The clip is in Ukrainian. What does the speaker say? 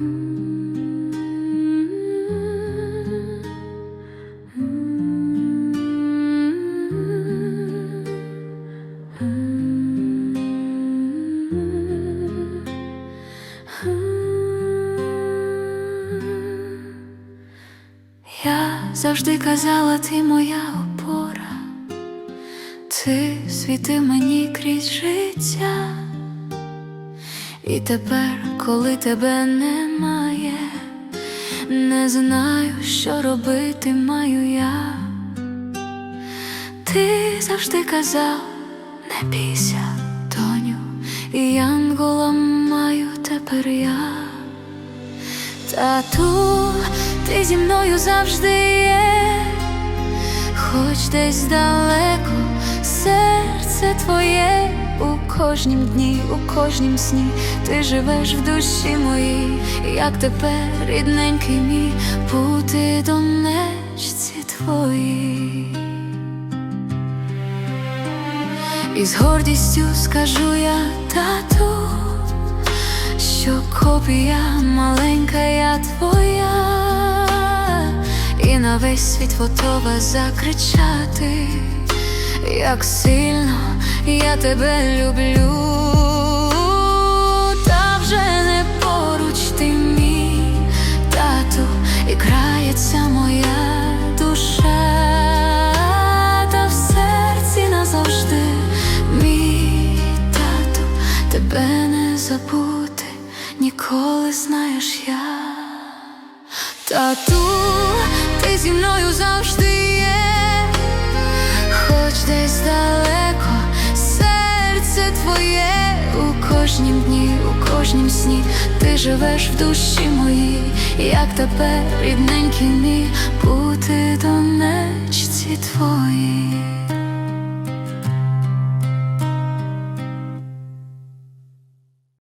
Я завжди казала, ти моя опора, ти світи мені крізь життя, і тепер, коли тебе немає, не знаю, що робити маю я. Ти завжди казав, не бійся, доню, і янголом маю тепер я. Тату, ти зі мною завжди є, хоч десь далеко серце твоє кожнім дні, у кожнім сні. Ти живеш в душі моїй, як тепер, рідненький мій, бути донечці твоїй. І з гордістю скажу я тату що копія маленька я твоя, і на весь світ готова закричати, як сильно я тебе люблю, та вже не поруч ти мій тату, і крається моя душа, та в серці назавжди мій тату, тебе не забути ніколи знаєш я. Тату, ти зі мною завжди твоє у кожнім дні, у кожнім сні. Ти живеш в душі моїй, як тепер рідненький мій бути